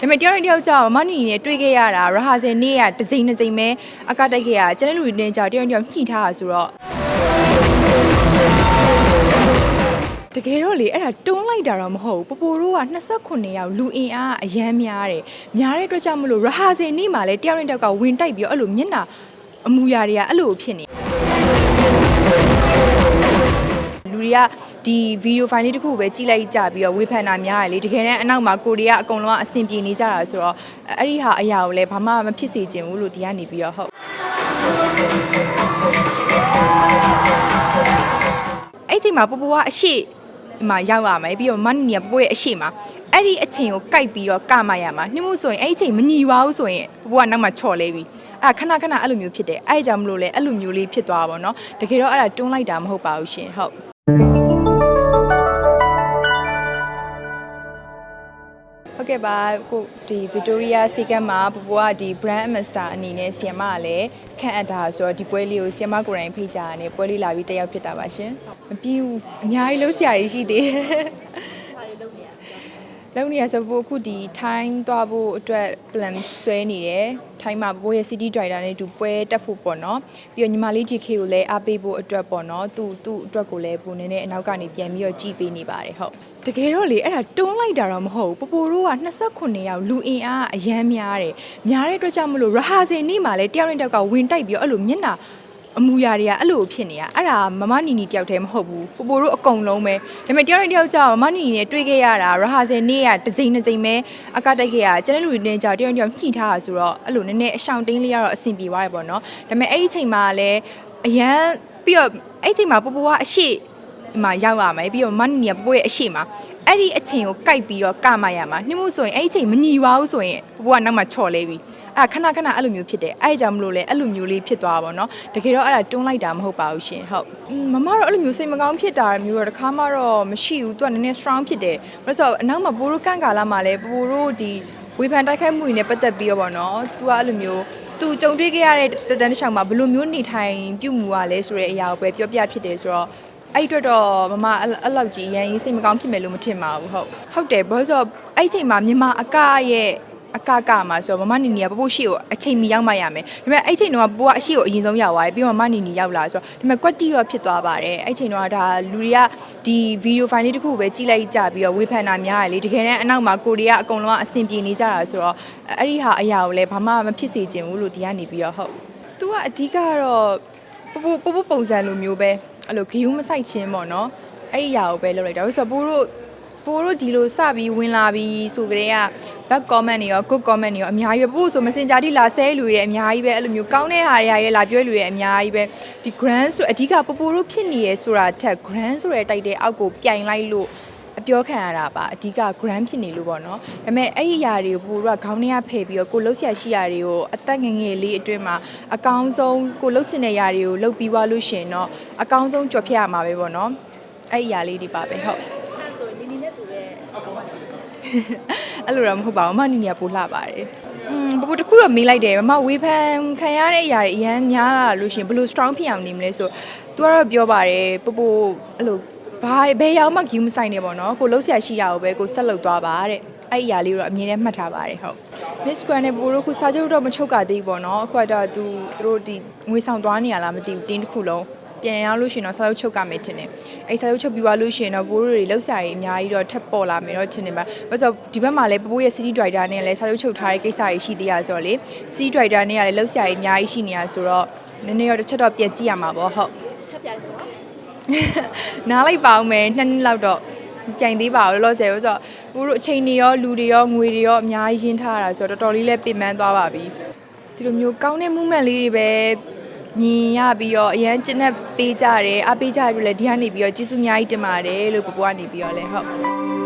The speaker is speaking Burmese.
ဒါပေမဲ့တယောက်နဲ့တယောက်ကြောင့်မနီနဲ့တွေ့ခဲ့ရတာရဟာစင်နေ့ကတစ်ချိန်တစ်ချိန်ပဲအကတိုက်ခဲ့ရကျွန်တော်လူတွေနဲ့ကြောင့်တယောက်နဲ့တယောက်ညှိထားတာဆိုတော့တကယ်တော့လေအဲ့ဒါတွန်းလိုက်တာတော့မဟုတ်ဘူးပပိုတို့က29ယောက်လူအင်အားအရန်များတယ်များတဲ့အတွက်ကြောင့်မလို့ရဟာစင်နေ့မှာလေတယောက်နဲ့တယောက်ကဝင်တိုက်ပြီးတော့အဲ့လိုမျက်နှာအမူအရာတွေကအဲ့လိုဖြစ်နေလူ တွေကဒီဗီဒီယိုဖိုင်လေးတစ်ခုကိုပဲကြည့်လိုက်ကြပြီးတော့ဝေဖန်တာများတယ်လေတကယ်တမ်းအနောက်မှာကိုရီးယားအကုန်လုံးကအဆင်ပြေနေကြတာဆိုတော့အဲ့ဒီဟာအရာကိုလည်းဘာမှမဖြစ်စေချင်ဘူးလို့ဒီကနေပြီးတော့ဟုတ်အဲ့ဒီမှာပူပူကအရှိမှာရောက်ရမယ်ပြီးတော့မန်နီကပူပူရဲ့အရှိမှာအဲ့ဒီအချိန်ကိုကြိုက်ပြီးတော့ကမရမှာနှိမှုဆိုရင်အဲ့ဒီအချိန်မညီပါဘူးဆိုရင်ပူပူကနောက်မှချော်လဲပြီအဲ့ခဏခဏအဲ့လိုမျိုးဖြစ်တယ်အဲ့ဒါကြောင့်မလို့လဲအဲ့လိုမျိုးလေးဖြစ်သွားတာပေါ့နော်တကယ်တော့အဲ့ဒါတွန်းလိုက်တာမဟုတ်ပါဘူးရှင်ဟုတ် ဟုတ်ကဲ့ပါကိုဒီ Victoria Secret မှာပပကဒီ brand ambassador အနေနဲ့ဆီယမကလည်းခန့်အပ်တာဆိုတော့ဒီပွဲလေးကိုဆီယမကိုယ်တိုင်ဖိတ်ကြရတယ်ပွဲလေးလာပြီးတက်ရောက်ဖြစ်တာပါရှင်မပြီးဘူးအများကြီးလုံးစရာတွေရှိသေးတယ် လုံးနေရဆိုပို့အခုဒီ time သွားဖို့အတွက် plan ဆွဲနေတယ်။ time မှာဘိုးရဲ့ city driver နဲ့တူပွဲတက်ဖို့ပေါ့နော်။ပြီးတော့ညီမလေး GK ကိုလည်းအားပေးဖို့အတွက်ပေါ့နော်။သူ့သူ့အတွက်ကိုလည်းပုံနေနဲ့အနောက်ကနေပြန်ပြီးတော့ကြည်ပေးနေပါတယ်ဟုတ်။တကယ်တော့လေအဲ့ဒါတွန်းလိုက်တာတော့မဟုတ်ဘူး။ပပိုတို့က29ယောက်လူအင်အားအရန်များတယ်။များတဲ့အတွက်ကြောင့်မလို့ရဟာစင်နေ့မှာလည်းတယောက်နဲ့တယောက်ကဝင်တိုက်ပြီးတော့အဲ့လိုမျက်နှာ အမူအရာတွေကအဲ့လိုဖြစ်နေတာအဲ့ဒါမမနီနီတယောက်တည်းမဟုတ်ဘူးပပိုတို့အကုန်လုံးပဲဒါပေမဲ့တယောက်နဲ့တယောက်ကြောင့်မမနီနီနဲ့တွေ့ခဲ့ရတာရဟာစင်နေ့ကတစ်ချိန်တစ်ချိန်ပဲအကတိုက်ခဲ့ရကျွန်တော်လူတွေနဲ့ကြောင့်တယောက်နဲ့တယောက်ညှိထားတာဆိုတော့အဲ့လိုနည်းနည်းအရှောင်တင်းလေးကတော့အဆင်ပြေသွားတယ်ပေါ့နော်ဒါပေမဲ့အဲ့ဒီအချိန်မှာလည်းအရန်ပြီးတော့အဲ့ဒီအချိန်မှာပပိုကအရှိမှာရောက်ရမယ်ပြီးတော့မနီနီကပပိုရဲ့အရှိမှာအဲ့ဒီအချိန်ကိုကြိုက်ပြီးတော့ကမရမှာနှိမှုဆိုရင်အဲ့ဒီအချိန်မညီပါဘူးဆိုရင်ပပိုကနောက်မှချော်လဲပြီ အဲ့ခဏခဏအဲ့လိုမျိုးဖြစ်တယ်အဲ့ကြောင့်မလို့လဲအဲ့လိုမျိုးလေးဖြစ်သွားတာပေါ့နော်တကယ်တော့အဲ့ဒါတွန်းလိုက်တာမဟုတ်ပါဘူးရှင်ဟုတ်မမတော့အဲ့လိုမျိုးစိတ်မကောင်းဖြစ်တာမျိုးတော့တခါမှတော့မရှိဘူးသူကနည်းနည်း strong ဖြစ်တယ်ဘာလို့ဆိုတော့အနောက်မှာပိုရိုကန့်ကာလာမှာလဲပိုရိုဒီဝေဖန်တိုက်ခိုက်မှုတွေနဲ့ပတ်သက်ပြီးတော့ပေါ့နော်သူကအဲ့လိုမျိုးသူကြုံတွေ့ခဲ့ရတဲ့တတန်းတစ်ချောင်းမှာဘယ်လိုမျိုးနေထိုင်ပြုမှုရလဲဆိုတဲ့အရာကိုပဲပြောပြဖြစ်တယ်ဆိုတော့အဲ့အတွက်တော့မမအဲ့လောက်ကြီးရန်ရင်စိတ်မကောင်းဖြစ်မယ်လို့မထင်ပါဘူးဟုတ်ဟုတ်တယ်ဘာလို့ဆိုတော့အဲ့ချိန်မှာမြန်မာအကရဲ့ အကကမှာဆိုတော့မမနီနီကပပို့ရှိကိုအချိန်မီရောက်မှရမယ်ဒါပေမဲ့အဲ့ချိန်တော့ပပိုကအရှိကိုအရင်ဆုံးရောက်သွားတယ်ပြီးတော့မမနီနီရောက်လာဆိုတော့ဒါပေမဲ့ကွက်တီတော့ဖြစ်သွားပါတယ်အဲ့ချိန်တော့ဒါလူတွေကဒီဗီဒီယိုဖိုင်လေးတစ်ခုကိုပဲကြည့်လိုက်ကြပြီးတော့ဝေဖန်တာများတယ်လေတကယ်တမ်းအနောက်မှာကိုရီးယားအကုန်လုံးကအဆင်ပြေနေကြတာဆိုတော့အဲ့ဒီဟာအရာကိုလည်းဘာမှမဖြစ်စေချင်ဘူးလို့ဒီကနေပြီးတော့ဟုတ်သူကအဓိကကတော့ပပိုပပိုပုံစံလိုမျိုးပဲအဲ့လိုဂီယူမဆိုင်ချင်းပေါ့နော်အဲ့ဒီအရာကိုပဲလုပ်လိုက်တာဆိုတော့ပို့တို့ပိုတို့ဒီလိုစပြီးဝင်လာပြီးဆိုကြတဲ့က back comment တွေရော good comment တွေရောအများကြီးပဲပို့ဆို messenger တိလာဆဲလူတွေအများကြီးပဲအဲ့လိုမျိုးကောင်းတဲ့ဟာတွေရဲလာပြောလူတွေအများကြီးပဲဒီ grand ဆိုအဓိကပပူတို့ဖြစ်နေရဲဆိုတာထက် grand ဆိုတဲ့တိုက်တဲ့အောက်ကိုပြိုင်လိုက်လို့အပြောခံရတာပါအဓိက grand ဖြစ်နေလို့ပေါ့နော်ဒါပေမဲ့အဲ့ဒီຢာတွေကိုပိုတို့ကခေါင်းထဲကဖယ်ပြီးတော့ကိုလှုပ်ရှားရှိຢာတွေကိုအသက်ငယ်ငယ်လေးအတွင်းမှာအကောင်းဆုံးကိုလှုပ်ချင်တဲ့ຢာတွေကိုလှုပ်ပြီးသွားလို့ရှရင်တော့အကောင်းဆုံးကြော်ဖြတ်ရမှာပဲပေါ့နော်အဲ့ဒီຢာလေးဒီပါပဲဟုတ် အဲ့ဆိုနီနီနဲ့တူတဲ့ အဲ့လိုတော့မဟုတ်ပါဘူးမနီနီကပိုလှပါတယ်อืมပပတခုတော့မေးလိုက်တယ်မမဝေဖန်ခံရတဲ့အရာတွေအရန်များလာလို့ရှရင်ဘယ်လို strong ဖြစ်အောင်နေမလဲဆိုသူကတော့ပြောပါတယ်ပပအဲ့လိုဘာဘယ်ရောက်မှ view မဆိုင်နေပေါ့နော်ကိုလှုပ်ရှားရှိတာကိုပဲကိုဆက်လုပ်သွားပါတဲ့အဲ့ဒီအရာလေးကိုတော့အမြင်နဲ့မှတ်ထားပါတယ်ဟုတ် Miss Grand နဲ့ပို့လို့ခုစာချုပ်တော့မချုပ်ကသေးဘူးပေါ့နော်အခုကတော့သူသူတို့ဒီငွေဆောင်သွားနေရလားမသိဘူးတင်းတစ်ခုလုံး ပြန်ရောက်လို့ရှိရင်တော့စာချုပ်ချုပ်ကမယ်ထင်တယ်အဲ့စာချုပ်ချုပ်ပြီးသွားလို့ရှိရင်တော့ဘိုးတို့တွေလှုပ်ရှားတွေအများကြီးတော့ထပ်ပေါ်လာမယ်တော့ထင်တယ်ပါဘာလို့ဆိုဒီဘက်မှာလည်းပိုးရဲ့ city driver နဲ့လည်းစာချုပ်ချုပ်ထားတဲ့ကိစ္စတွေရှိသေးရဆိုတော့လေ city driver နဲ့ကလည်းလှုပ်ရှားတွေအများကြီးရှိနေရဆိုတော့နည်းနည်းတော့တစ်ချက်တော့ပြန်ကြည့်ရမှာပေါ့ဟုတ်ထပ်ပြတယ်နော်နားလိုက်ပါအောင်မယ်နှစ်နှစ်လောက်တော့ပြိုင်သေးပါဘူးလို့ဆိုရယ်ဆိုတော့ဘိုးတို့အချိန်တွေရောလူတွေရောငွေတွေရောအများကြီးရင်းထားတာဆိုတော့တော်တော်လေးလည်းပြင်ပန်းသွားပါပြီဒီလိုမျိုးကောင်းတဲ့ movement လေးတွေပဲ မြင်ရပြီးတော့အရန်ကျင့်တဲ့ပေးကြတယ်အားပေးကြရပြီလေဒီကနေပြီးတော့ကျေးဇူးအများကြီးတင်ပါတယ်လို့ပပကနေပြီးတော့လဲဟုတ်